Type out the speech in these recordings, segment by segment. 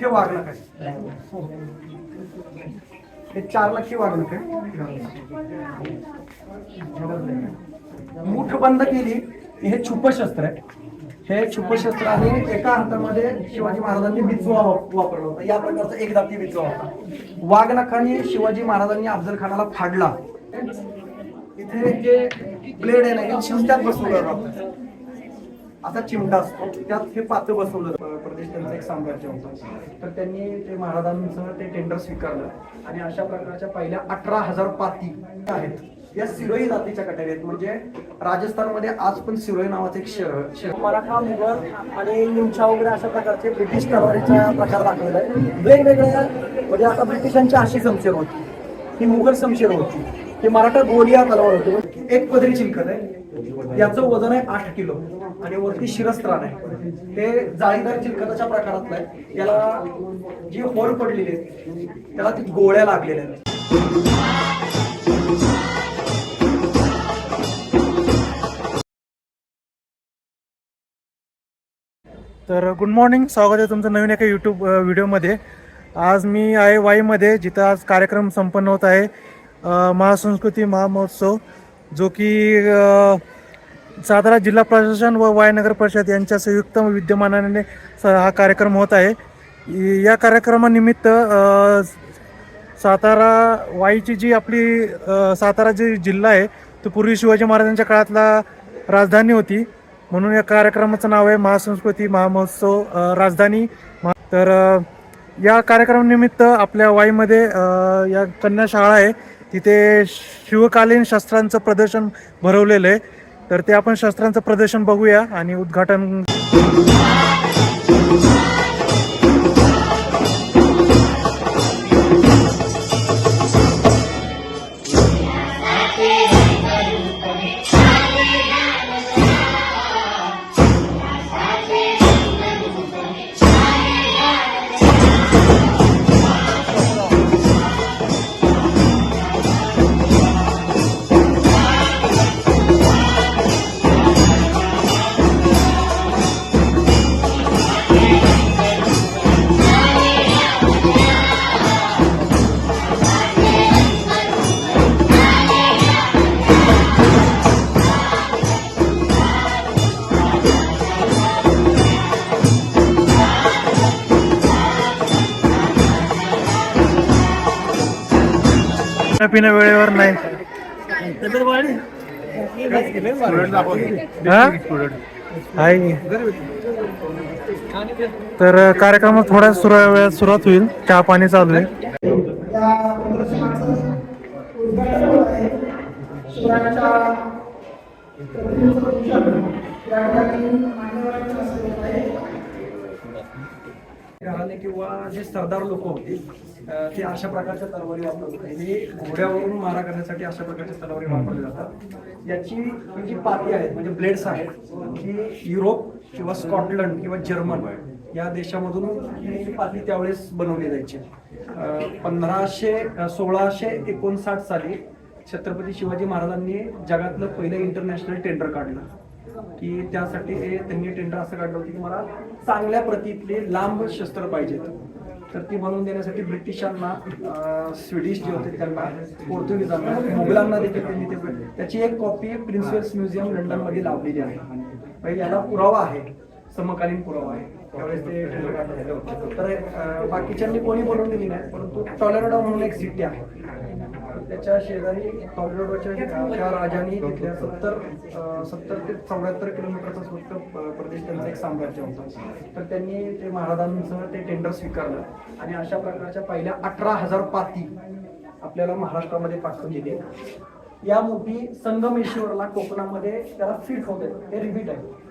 हे वागणं काय हो. हे. चार नक्की वागणं काय मुठ बंद केली. हे छुपशस्त्र आहे. हे छुपशस्त्र आणि एका हातामध्ये शिवाजी महाराजांनी बिचवा वापरला होता. या प्रकारचा एक दाती बिचवा होता. वाघनखाने शिवाजी महाराजांनी अफजल खानाला फाडला. इथे जे ब्लेड आहे ना हे शिवत्यात बसवलं असा आता चिमटा असतो. त्यात हे पात्र बसवलं. प्रदेश त्यांचं एक साम्राज्य होतं. तर त्यांनी ते महाराजांचं ते टेंडर स्वीकारलं. आणि अशा प्रकारच्या पहिल्या अठरा हजार पाती आहेत. या सिरोही जातीच्या कटारी आहेत म्हणजे राजस्थानमध्ये आज पण सिरोही नावाचं एक शहर शहर. मराठा मुघल आणि निमछा वगैरे अशा प्रकारचे ब्रिटिश तलवारीचा प्रकार दाखवला आहे. वेगवेगळ्या म्हणजे आता ब्रिटिशांची अशी समशेर होती. ही मुघल समशेर होती. ही मराठा गोलिया तलवार होती. एक पदरी चिलखत आहे. याचं वजन आहे आठ किलो. आणि वरती शिरस्त्राण आहे. ते जाळीदार चिलखताच्या प्रकारातलं आहे. त्याला जी होल पडलेली आहे त्याला ती गोळ्या लागलेल्या आहेत. तर गुड मॉर्निंग स्वागत आहे तुमचं नवीन एका यूट्यूब व्हिडिओमध्ये आज मी आहे वाईमध्ये जिथं आज कार्यक्रम संपन्न होत आहे महासंस्कृती महामहोत्सव जो की अ, सातारा जिल्हा प्रशासन व वाय नगर परिषद यांच्या संयुक्त विद्यमानाने स- हा कार्यक्रम होत आहे. या कार्यक्रमानिमित्त सातारा वाईची जी आपली सातारा जी जिल्हा आहे तो पूर्वी शिवाजी महाराजांच्या काळातला राजधानी होती. म्हणून या कार्यक्रमाचं नाव आहे महासंस्कृती महामहोत्सव राजधानी. तर या कार्यक्रमानिमित्त आपल्या वाईमध्ये या कन्या शाळा आहे. तिथे शिवकालीन शस्त्रांचं प्रदर्शन भरवलेलं आहे. तर ते आपण शस्त्रांचं प्रदर्शन बघूया आणि उद्घाटन पिणं वेळेवर नाही. तर कार्यक्रम थोड्या सुरा वेळात सुरुवात होईल. चहा पाणी चालू आहे. या शहराने किंवा जे सरदार लोक होते ते अशा प्रकारच्या तलवारी वापरत होते. हे घोड्यावरून मारा करण्यासाठी अशा प्रकारच्या तलवारी वापरल्या जातात. याची ही जी पाती आहेत म्हणजे ब्लेड्स आहेत ही युरोप किंवा स्कॉटलंड किंवा जर्मन या देशामधून ही पाती त्यावेळेस बनवली जायची. पंधराशे सोळाशे एकोणसाठ साली छत्रपती शिवाजी महाराजांनी जगातलं पहिलं इंटरनॅशनल टेंडर काढलं. की त्यासाठी हे त्यांनी टेंडर असं काढलं होतं की मला चांगल्या प्रतीतले लांब शस्त्र पाहिजेत. तर ती बनवून देण्यासाठी ब्रिटिशांना स्वीडिश जे होते त्यांना पोर्तुगीजांना मुघलांना देखील त्यांनी ते त्याची एक कॉपी प्रिन्स म्युझियम लंडनमध्ये लावलेली आहे. म्हणजे याला पुरावा आहे. समकालीन पुरावा आहे. त्यावेळेस ते तर बाकीच्यांनी कोणी बनवून दिली नाही परंतु टॉलेरोडा म्हणून एक सिटी आहे. त्याच्या शेजारी टॉलेडोच्या राजांनी तिथल्या सत्तर सत्तर ते चौऱ्याहत्तर किलोमीटरचा फक्त प्रदेश त्यांचं एक साम्राज्य होतं. तर त्यांनी ते महाराजांचं ते टेंडर स्वीकारलं. आणि अशा प्रकारच्या पहिल्या अठरा हजार पाती आपल्याला महाराष्ट्रामध्ये पाठवून दिली. या मोठी संगमेश्वरला कोकणामध्ये त्याला फिट होते. हे रिपीट आहे.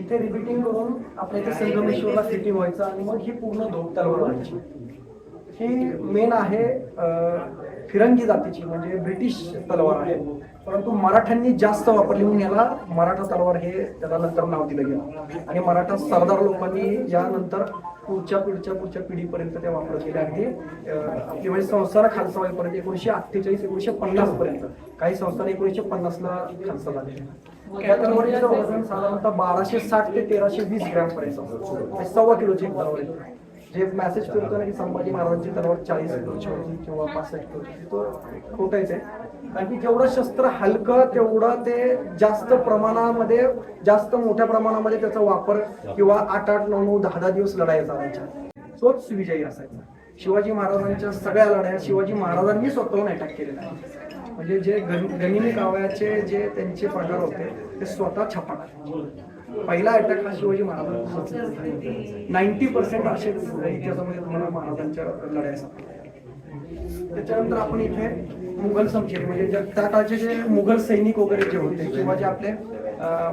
इथे रिपीटिंग करून आपल्या इथे संगमेश्वरला फिटिंग व्हायचं आणि मग ही पूर्ण धोप तलवार व्हायची ही मेन आहे फिरंगी जातीची म्हणजे ब्रिटिश तलवार आहे. परंतु मराठ्यांनी जास्त वापरली म्हणून याला मराठा तलवार हे त्याला नंतर नाव दिलं गेलं. आणि मराठा सरदार लोकांनी यानंतर पुढच्या पुढच्या पुढच्या पिढीपर्यंत ते वापरत गेले. अगदी ते आपली म्हणजे संस्थान खालसा होईपर्यंत एकोणीशे अठ्ठेचाळीस एकोणीशे पन्नास पर्यंत काही संस्थान एकोणीशे पन्नास ला खालसा झाले. वजन साधारणतः बाराशे साठ ते तेराशे वीस ग्रॅम पर्यंत म्हणजे सव्वा किलोची तलवार जे मेसेज करतो ना की संभाजी महाराजांची तलवार चाळीस किलोची होती किंवा पासष्ट किलोची तो खोटायच. आहे कारण की जेवढं शस्त्र हलकं तेवढं ते जास्त प्रमाणामध्ये जास्त मोठ्या प्रमाणामध्ये त्याचा वापर किंवा आठ आठ नऊ नऊ दहा दहा दिवस लढाया चालायच्या तोच विजयी असायचा. शिवाजी महाराजांच्या सगळ्या लढाया शिवाजी महाराजांनी स्वतःहून अटॅक केलेला म्हणजे जे गन- गनिमी कावळ्याचे जे त्यांचे पगार होते ते स्वतः छापा पहिला अटॅक हा शिवाजी महाराजांचा नाईन्टी पर्सेंट असे इतिहासामध्ये तुम्हाला महाराजांच्या लढाया त्याच्यानंतर आपण इथे मुघल समशेर म्हणजे त्या काळचे जे मुघल सैनिक वगैरे जे होते किंवा जे आपले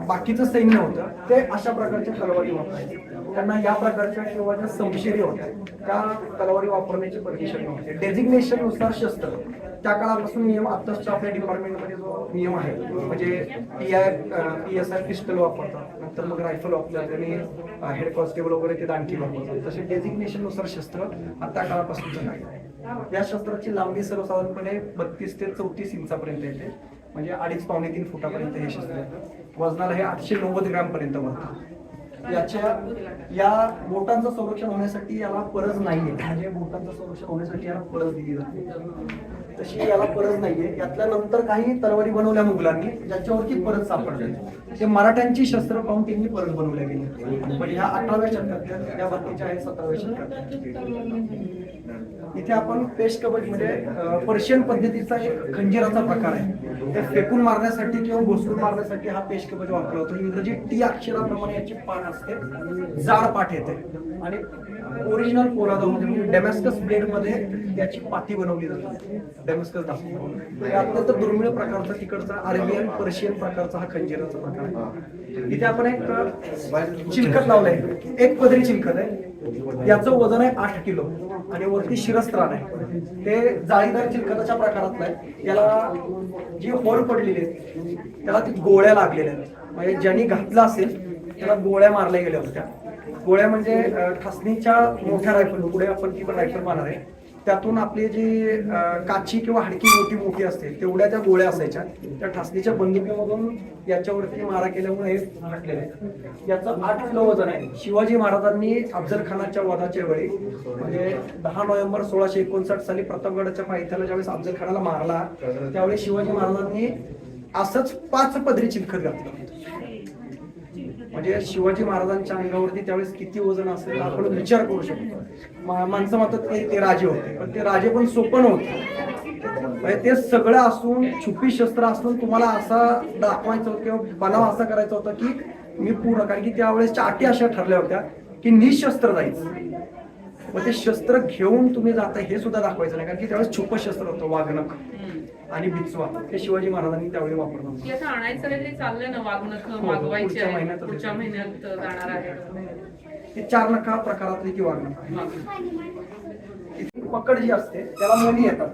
बाकीचं सैन्य होतं ते अशा प्रकारच्या तलवारी वापरायचे. त्यांना या प्रकारच्या किंवा ज्या समशेरी होत्या. त्या तलवारी वापरण्याची परमिशन नव्हती. डेझिग्नेशननुसार शस्त्र. त्या काळापासून नियम आत्ताच्या आपल्या डिपार्टमेंटमध्ये जो नियम आहे म्हणजे P I P S I pistol वापरतात. नंतर मग रायफल वापरतात आणि हेड कॉन्स्टेबल वगैरे ते दांडकी वापरतात. तसे डेझिग्नेशननुसार शस्त्र आत्ता काळापासूनचं नाही आहे. या शस्त्राची लांबी सर्वसाधारणपणे बत्तीस ते चौतीस इंचापर्यंत येते. म्हणजे अडीच पावणे तीन फुटापर्यंत हे शस्त्र वजनाला हे आठशे नव्वद ग्रॅम पर्यंत याच्या या बोटांचं संरक्षण होण्यासाठी याला परज नाहीये. म्हणजे बोटांचं संरक्षण होण्यासाठी याला परज दिली जाते. तशी याला परज नाहीये. यातल्या नंतर काही तलवारी बनवल्या मुघलांनी ज्याच्यावरती परत सापडले. ते मराठ्यांची शस्त्र पाहून त्यांनी परत बनवल्या गेली. पण ह्या अठराव्या शतकातल्या या बाकीच्या आहेत सतराव्या शतकात इथे आपण पेस्ट कबड्डी म्हणजे पर्शियन पद्धतीचा एक खंजिराचा प्रकार आहे. ते फेकून मारण्यासाठी किंवा घोसकून मारण्यासाठी हा पेस्ट कबड्डी वापरला होतो इंग्रजी टी अक्षराप्रमाणे याची पान असते जाड पाठ येते. आणि ओरिजिनल पोलादामध्ये म्हणजे डेमॅस्कस ब्लेडमध्ये त्याची पाती बनवली जाते. डेमॅस्कस दाखवून अत्यंत दुर्मिळ प्रकारचा तिकडचा अरेबियन पर्शियन प्रकारचा हा खंजिराचा प्रकार आहे. इथे आपण एक चिलकत लावलं लावलंय. एक पदरी चिलखत आहे. याचं वजन आहे आठ किलो. आणि वरती शिरस्त्राण आहे. ते जाळीदार चिलखताच्या प्रकारातलं आहे. याला जी होल पडलेली आहे त्याला ती गोळ्या लागलेल्या आहेत. म्हणजे ज्यांनी घातला असेल त्याला गोळ्या मारल्या गेल्या होत्या. गोळ्या म्हणजे ठसणीच्या मोठ्या रायफल पुढे आपण ती पण रायफल मारणार आहे. त्यातून आपली जी काची किंवा हाडकी मोठी मोठी असते तेवढ्या त्या गोळ्या असायच्या. त्या ठासणीच्या बंदुकीमधून याच्यावरती मारा केल्यामुळे हे फाटलेलं आहे. याचं आठ किलो वजन आहे. शिवाजी महाराजांनी अफजल खानाच्या वधाच्या वेळी म्हणजे दहा नोव्हेंबर सोळाशे एकोणसाठ साली प्रतापगडाच्या पायथ्याला ज्यावेळेस अफजल खानाला मारला त्यावेळी शिवाजी महाराजांनी असंच पाच पदरी चिलखत घातलं. म्हणजे शिवाजी महाराजांच्या अंगावरती त्यावेळेस किती वजन असेल आपण विचार करू शकतो. माणसं म्हणतात ते ते राजे होते पण ते राजे पण सोपं नव्हते. म्हणजे ते सगळं असून छुपी शस्त्र असून तुम्हाला असा दाखवायचं होतं किंवा बनाव असा करायचा होता की मी पूर्ण कारण की त्यावेळेसच्या अटी अशा ठरल्या होत्या की निशस्त्र जायचं. मग ते शस्त्र घेऊन तुम्ही जाता हे सुद्धा दाखवायचं नाही कारण की त्यावेळेस छुप शस्त्र होतं वाघनख आणि बिचवा हे शिवाजी महाराजांनी त्यावेळी वापरलं चाललंय ना वागणं हो, मागवायचे पुढच्या महिन्यात जाणार आहे. हे चार नखा प्रकारातली ती इथे पकड जी असते त्याला मणी येतात.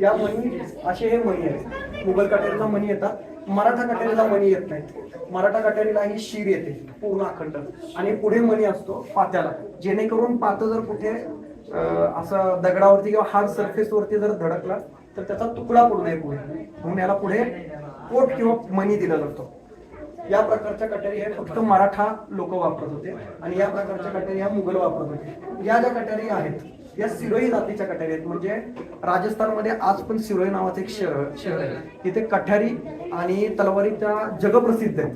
या मणी असे हे मणी आहेत. मुघल कटेरीला मणी येतात मराठा कटेरीला मणी येत नाहीत. मराठा कटेरीला ही शीर येते पूर्ण अखंड. आणि पुढे मणी असतो पात्याला. जेणेकरून पातं जर कुठे असं दगडावरती किंवा हार्ड सरफेस वरती जर धडकला तर त्याचा तुकडा पडू नये पुढे म्हणून याला पुढे पोट किंवा मणी दिला जातो. या प्रकारच्या कटारी हे फक्त मराठा लोक वापरत होते आणि या प्रकारच्या कटारी ह्या मुघल वापरत होते. या ज्या कटारी आहेत या सिरोही जातीच्या कटारी आहेत म्हणजे राजस्थानमध्ये आज पण सिरोही नावाचं एक शहर शहर आहे. तिथे कठारी आणि तलवारी त्या जगप्रसिद्ध आहेत.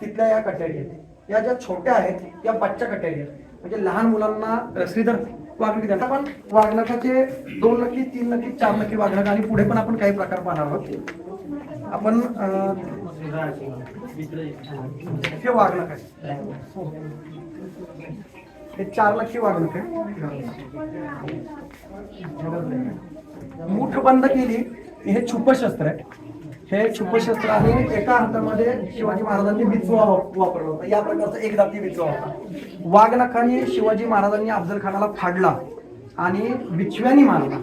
तिथल्या या कटारी आहेत. या ज्या छोट्या आहेत या बच्च्या कटारी आहेत. म्हणजे लहान मुलांना श्रीधर वागणूक देणार पण वाघनखाचे दोन नक्की तीन नक्की चार नक्की वागणक आणि पुढे पण आपण काही प्रकार पाहणार आहोत. आपण हे वागणक आहे. हे चार लक्षी वागणूक आहे. मूठ बंद केली हे हे छुपशस्त्र आहे. हे छुपशस्त्र आणि एका हातामध्ये शिवाजी महाराजांनी बिचवा वाप- वापरला होता. या प्रकारचा एक दाती बिचवा होता. वाघनखाने शिवाजी महाराजांनी अफजल खानाला फाडला आणि बिचव्यानी मारला.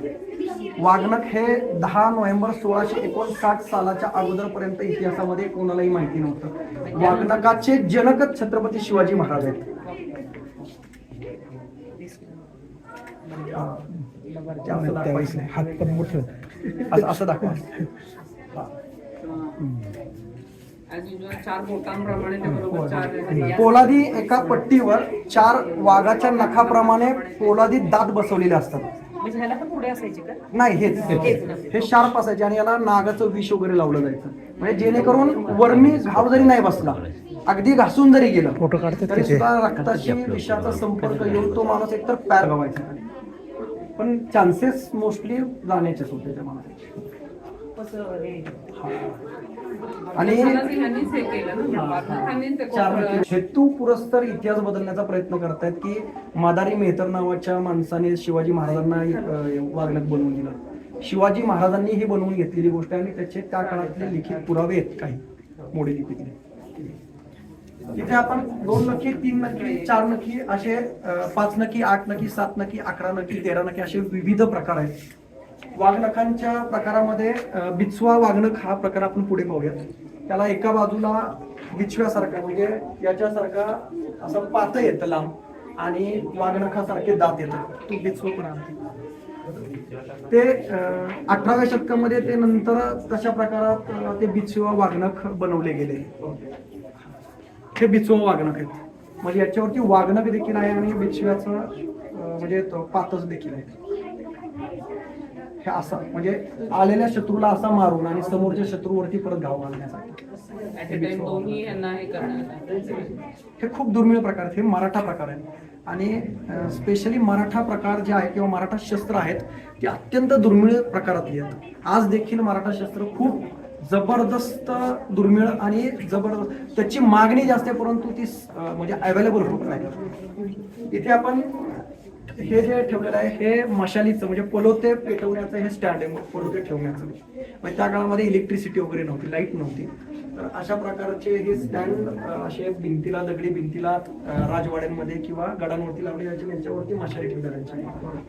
वाघनख हे दहा नोव्हेंबर सोळाशे एकोणसाठ सालाच्या अगोदरपर्यंत इतिहासामध्ये कोणालाही माहिती नव्हतं. वाघनखाचे जनकच छत्रपती शिवाजी महाराज आहेत. हात पण मोठं असं दाखवा. पोलादी एका पट्टीवर चार वाघाच्या नखाप्रमाणे पोलादी दात बसवलेले असतात. म्हणजे नाही हेच. हे शार्प असायचे आणि याला नागाचं विष वगैरे लावलं जायचं. म्हणजे जेणेकरून वर्मी घाव जरी नाही बसला अगदी घासून जरी गेलं फोटो काढतात तरी. सुद्धा रक्ताशी विषाचा संपर्क येऊन तो माणूस एकतर पॅर गवायचा पण चान्सेस मोस्टली जाण्याचेच होते त्या माणसाचे. आणि ह्यांनीच केलं ना. वाघनखांनीच ते चार कोपरं- नक्की. हेतू पुरस्तर इतिहास बदलण्याचा प्रयत्न करतायत की मादारी मेहतर नावाच्या माणसाने शिवाजी महाराजांना वागण्यात बनवून दिलं. शिवाजी महाराजांनी ही बनवून घेतलेली गोष्ट आणि त्याचे त्या काळातले लिखित पुरावे आहेत काही मोडी लिपीतले. तिथे आपण दोन नक्की तीन नक्की चार नक्की असे पाच नक्की आठ नक्की सात नक्की अकरा नक्की तेरा नक्की असे विविध प्रकार आहेत. वाघनखांच्या प्रकारामध्ये बिचवा वाघनख हा प्रकार आपण पुढे पाहूयात. त्याला एका बाजूला बिचव्यासारखा म्हणजे याच्यासारखा असं पात येतं लांब आणि वाघनखासारखे दात येतात. तो बिचव पण ते अठराव्या शतकामध्ये ते नंतर तशा प्रकारात ते बिचवा वाघनख बनवले गेले. हे बिचवा वाघनख आहेत. म्हणजे याच्यावरती वाघनख देखील आहे आणि बिचव्याचं म्हणजे पातच देखील आहे. हे असा म्हणजे आलेल्या शत्रूला असा मारून आणि समोरच्या शत्रूवरती परत घाव घालण्यासाठी. हे खूप दुर्मिळ प्रकार आहेत हे मराठा प्रकार आहेत. आणि स्पेशली मराठा प्रकार जे आहे किंवा मराठा शस्त्र आहेत ते अत्यंत दुर्मिळ प्रकारातली आहेत. आज देखील मराठा शस्त्र खूप जबरदस्त दुर्मिळ आणि जबरदस्त त्याची मागणी जास्त आहे परंतु ती म्हणजे अवेलेबल होत नाही. इथे आपण हे जे ठेवलेलं आहे हे मशालीचं म्हणजे पलोते पेटवण्याचं हे स्टँड आहे पलोते ठेवण्याचं. म्हणजे त्या काळामध्ये इलेक्ट्रिसिटी वगैरे नव्हती लाइट नव्हती. तर अशा प्रकारचे हे स्टँड असे भिंतीला दगडी भिंतीला राजवाड्यांमध्ये किंवा गडांवरती लावले जायचे त्यांच्यावरती माशारी ठेवल्या जायची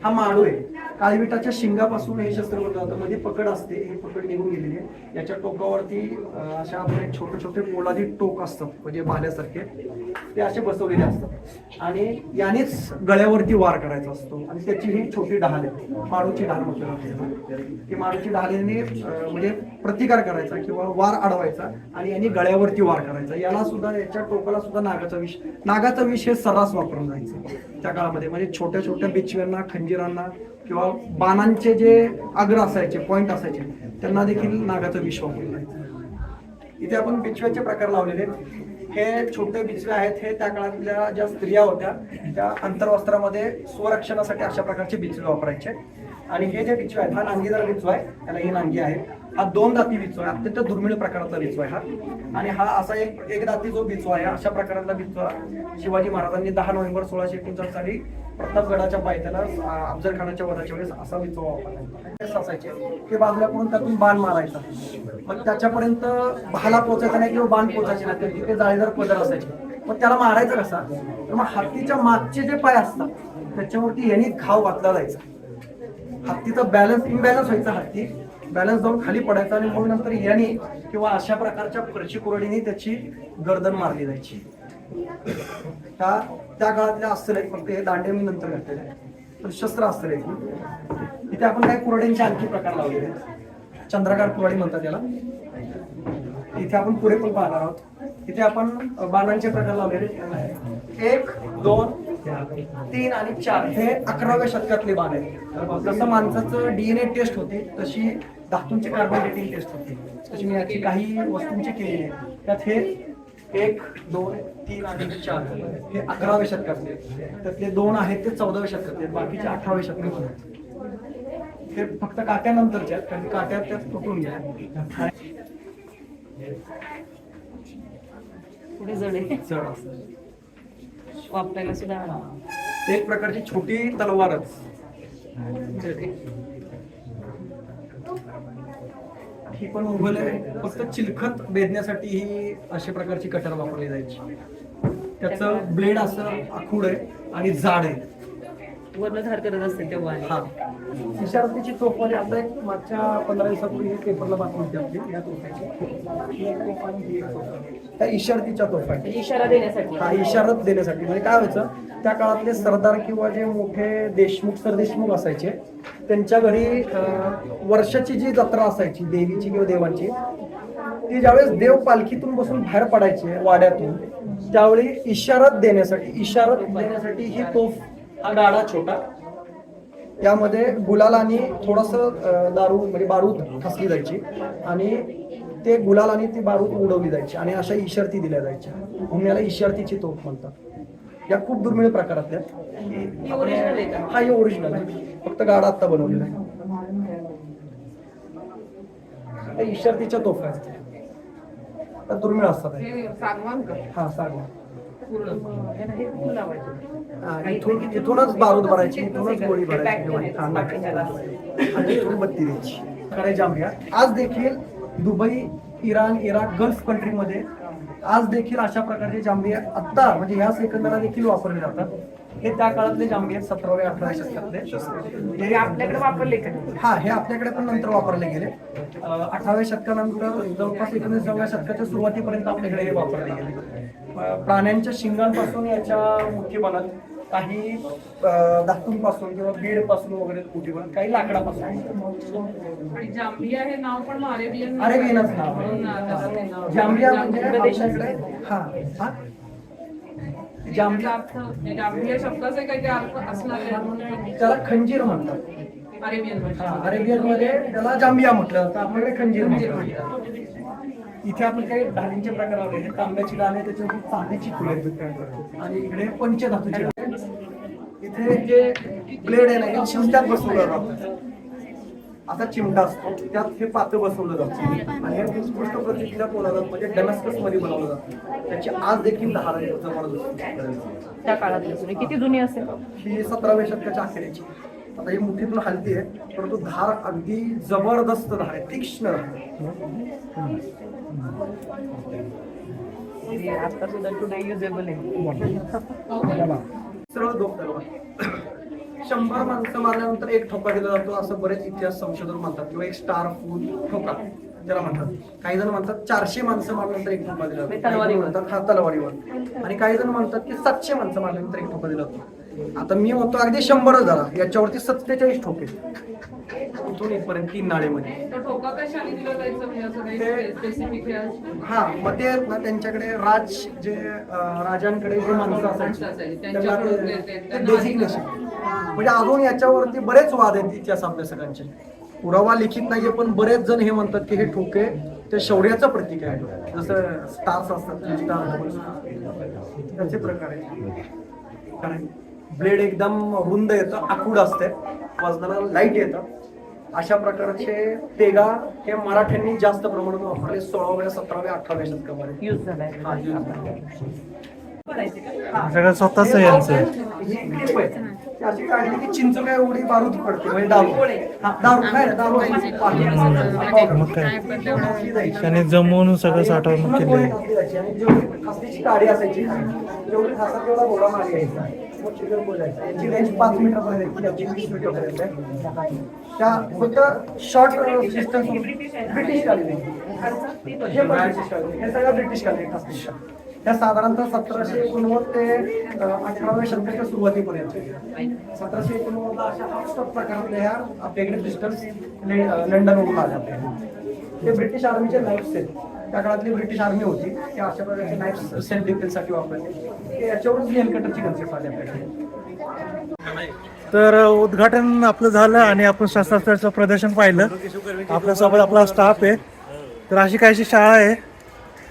हा माळू आहे. काळविटाच्या शिंगापासून हे शस्त्र बनलं जातं मध्ये पकड असते. ही पकड निघून गेलेली आहे. याच्या टोकावरती अशा आपले छोटे छोटे पोलादी टोक असतात. म्हणजे भाल्यासारखे ते असे बसवलेले असतात. आणि यानेच गळ्यावरती वार करायचा असतो. आणि त्याची ही छोटी ढाल आहे. माळूची ढाल म्हटलं ती माळूची ढालीने म्हणजे प्रतिकार करायचा किंवा वार अडवायचा. आणि यांनी गळ्यावरती वार करायचा. याला सुद्धा याच्या टोकाला सुद्धा नागाचा विष नागाचा विष हे सर्रास वापरून जायचं त्या काळामध्ये. म्हणजे छोट्या छोट्या बिचव्यांना खंजीरांना किंवा बाणांचे जे अग्र असायचे पॉइंट असायचे त्यांना देखील नागाचं विष वापरून जायचं. इथे आपण बिचव्याचे प्रकार लावलेले आहेत. हे छोटे बिचवे आहेत हे त्या काळातल्या ज्या स्त्रिया होत्या त्या अंतर्वस्त्रामध्ये स्वरक्षणासाठी अशा प्रकारचे बिचवे वापरायचे. आणि हे जे बिचवे आहेत हा नांगीदार बिचवा आहे त्याला ही नांगी आहे. हा दोन दाती बिचवा आहे अत्यंत दुर्मिळ प्रकारातला बिचवा आहे हा. आणि हा असा एक एक दाती जो बिचवा आहे अशा प्रकारातला बिचवा शिवाजी महाराजांनी दहा नोव्हेंबर सोळाशे एकोणचाळीस साली प्रतापगडाच्या पायथ्याला अफजल खानाच्या वधाच्या वेळेस असा बिचवा वापरला असायचे ते बाजूला करून त्यातून बाण मारायचा. मग त्याच्यापर्यंत भाला पोचायचा नाही किंवा बाण पोचायचे नाही तर तिथे जाळीदार पदर असायचे. मग त्याला मारायचं कसा? तर मग हत्तीच्या मागचे जे पाय असतात त्याच्यावरती यांनी घाव घातला जायचा. हत्तीचा बॅलन्स इम्बॅलन्स व्हायचा हत्ती. बॅलन्स जाऊन खाली पडायचा आणि मग नंतर याने किंवा अशा प्रकारच्या फरशी कुरडीने त्याची गर्दन मारली जायची. त्या त्या काळातल्या अस्त्र आहेत फक्त हे दांडे मी नंतर घातलेले आहेत. शस्त्र अस्त्र आहेत इथे आपण काय कुरड्यांचे आणखी प्रकार लावलेले आहेत. चंद्रकार कुराडी म्हणतात त्याला इथे आपण पुढे पण पाहणार आहोत. इथे आपण बाणांचे प्रकार लावलेले एक दोन तीन आणि चार. हे अकराव्या शतकातले बाण आहेत. जसं माणसाचं डीएनए टेस्ट होते तशी धातूंची कार्बन डेटिंग टेस्ट होते. तशी मी याची काही वस्तूंची केलेली आहे त्यात हे एक दोन तीन आणि चार. हे अकराव्या शतकातले. त्यातले दोन आहेत ते चौदाव्या शतकातले. बाकीचे अठराव्या शतकातले. आहेत. हे फक्त काट्यानंतरचे आहेत. कारण काट्यात त्यात तुटून गेल्या. पुढे जड आहे वापरायला सुद्धा एक प्रकारची छोटी तलवारच. ही पण उभल आहे. फक्त चिलखत भेदण्यासाठी ही अशा प्रकारची कटर वापरली जायची. त्याचं ब्लेड असं आखूड आहे आणि जाड आहे. वर्णधार करत असते तेव्हा. हा. इशारतीची तोफवाली आता एक मागच्या पंधरा दिवसापूर्वी ही पेपरला बातमी होती आपली या तोफाची. ही एक तोफ आणि ही एक तोफ. त्या इशारतीच्या तोफा आहेत इशारा देण्यासाठी. हा इशारत देण्यासाठी. म्हणजे काय व्हायचं त्या काळातले सरदार किंवा जे मोठे देशमुख सरदेशमुख असायचे त्यांच्या घरी अं, वर्षाची जी जत्रा असायची देवीची किंवा देवांची ती ज्यावेळेस देव पालखीतून बसून बाहेर पडायचे वाड्यातून त्यावेळी इशारत देण्यासाठी इशारत देण्यासाठी ही तोफ हा गाडा छोटा. यामध्ये गुलाल आणि थोडस दारू म्हणजे बारूद ठसली जायची. आणि ते गुलाल आणि ती बारूद उडवली जायची आणि अशा इशारती दिल्या जायच्या. म्हणून याला इशारतीची तोफ म्हणतात. या खूप दुर्मिळ प्रकारातल्या ही? हा हे ओरिजिनल आहे. फक्त गाडा आत्ता बनवलेला आहे. इशारतीच्या तोफा आहेत दुर्मिळ असतात. हे. सागवान हा सागवा इथूनच बारूद भरायची इथूनच गोळी भरायची आणि बत्ती द्यायची. कडे जांभिया आज देखील दुबई इराण इराक गल्फ कंट्रीमध्ये आज देखील अशा प्रकारचे जांभिया आत्ता म्हणजे ह्या सेकंदाला देखील वापरले जातात. हे त्या काळातले जांभिया आहेत सतराव्या अठराव्या शतकातले. हे आपल्याकडे वापरले हा हे आपल्याकडे पण नंतर वापरले गेले. अठराव्या शतकानंतर जवळपास एकोणीसाव्या शतकाच्या सुरुवातीपर्यंत आपल्याकडे हे वापरले गेले. प्राण्यांच्या शिंगांपासून याच्या मुठी बनत काही धातूंपासून किंवा बीडपासून वगैरे मुठी बनत काही लाकडापासून. आणि जांभिया हे नाव पण अरेबियन अरेबियनच नाव नाव. जांभिया म्हणजे हा हा. त्याचा जांभिया अर्थ म्हणजे जांभिया शब्दाचे काही अर्थ असणार आहे. त्याला खंजीर म्हणतात. अरेबियन हा अरेबियनमध्ये त्याला जांबिया म्हटलं जातं. आपल्याकडे खंजीर म्हणतात. इथे आपण काही ढालींचे प्रकार आले हे तांब्याची डाल आहे त्याच्यावर चांदीची फुले. आणि इकडे पंचधातूची डाळ. इथे जे ब्लेड आहे ना हे चिमट्यात बसवलं जातं. आता चिमटा असतो. त्यात हे पातं बसवलं जातं. आणि हे उत्कृष्ट प्रतीच्या पोलादात म्हणजे डेमस्कसमध्ये बनवलं जातं. त्याची आज देखील जबरदस्त त्या काळातली जुनी किती जुनी असेल? ही सतराव्या शतकाच्या अखेरीची. आता ही मुठीतून हलती आहे परंतु धार अगदी जबरदस्त धार आहे तीक्ष्ण आहे. आता सुद्धा टुडे युजेबल आहे. सरळ तलवार शंभर माणसं मारल्यानंतर एक ठोका दिला जातो असं बरेच इतिहास संशोधक म्हणतात किंवा एक स्टार फूल ठोका त्याला म्हणतात. काही जण म्हणतात चारशे माणसं मारल्यानंतर एक ठोका दिला जातो. म्हणतात हा तलवारीवर. आणि काही जण म्हणतात की सातशे माणसं मारल्यानंतर एक ठोका दिला जातो. आता मी म्हणतो अगदी शंभरच झाला याच्यावरती सत्तेचाळीस ठोके. इथून इथपर्यंत तीन नाळेमध्ये. म्हणजे ते- हा मग ते ना त्यांच्याकडे राज जे राजांकडे जे माणसं असायची त्यांना ते- डेझिग्नेशन म्हणजे अजून याच्यावरती बरेच वाद आहेत इतिहास अभ्यासकांचे. पुरावा लिखित नाहीये पण बरेच जण हे म्हणतात की हे ठोके ते शौर्याचं प्रतीक आहे. जसं स्टार्स असतात त्याचे प्रकार आहेत. ब्लेड एकदम रुंद येतं आखूड असते. वजनाला लाइट येतं. अशा प्रकारचे तेगा हे मराठ्यांनी जास्त प्रमाणात वापरले सोळाव्या सतराव्या अठराव्या शतकामध्ये. यूज झालाय. सगळं स्वतःच यांचं अशी काढली की चिंच काय एवढी बारूद पडते म्हणजे दारू दारू दारू काय. त्याने जमवून सगळं साठवून पूर्ण केले गोळी घातली जायची आणि जेवढी खासणीची काडी असायची जेवढी खासा तेवढा गोळा मागे यायचा मग trigger बोलायचं. याची रेंज पाच मीटर पर्यंत याची वीस मीटर पर्यंत आहे. त्या फक्त शॉर्ट डिस्टन्स ब्रिटिश काढली हे पण ब्रिटिश काढली हे सगळं ब्रिटिश काढले खासणीच्या त्या साधारणतः सतराशे एकोणनव्वद ते अठराव्या शतकाच्या सुरुवातीपर्यंत. सतराशे एकोणनव्वद अशा हॉटस्पॉट प्रकारातल्या ह्या आपल्याकडे पिस्टल्स लंडनवरून आल्या आपल्याकडे ते ब्रिटिश आर्मीचे लाईफ सेल त्या काळातली ब्रिटिश आर्मी होती. ते अशा प्रकारचे लाईफ सेल्फ डिफेन्ससाठी वापरले. ते याच्यावरच नेल कन्सेप्ट आली आपल्याकडे. तर उद्घाटन आपलं झालं आणि आपण शस्त्रास्त्राचं प्रदर्शन पाहिलं. आपल्यासोबत आपला स्टाफ आहे. तर अशी काहीशी शाळा आहे.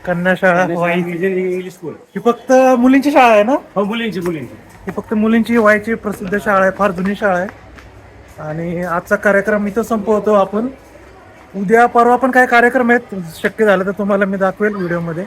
कन्या शाळा इंग्लिश स्कूल ही फक्त मुलींची शाळा आहे ना? हो मुलींची मुलींची. ही फक्त मुलींची वाईची प्रसिद्ध शाळा आहे फार जुनी शाळा आहे. आणि आजचा कार्यक्रम इथं संपवतो आपण. उद्या परवा पण काय कार्यक्रम आहेत शक्य झालं तर तुम्हाला मी दाखवेल व्हिडिओमध्ये.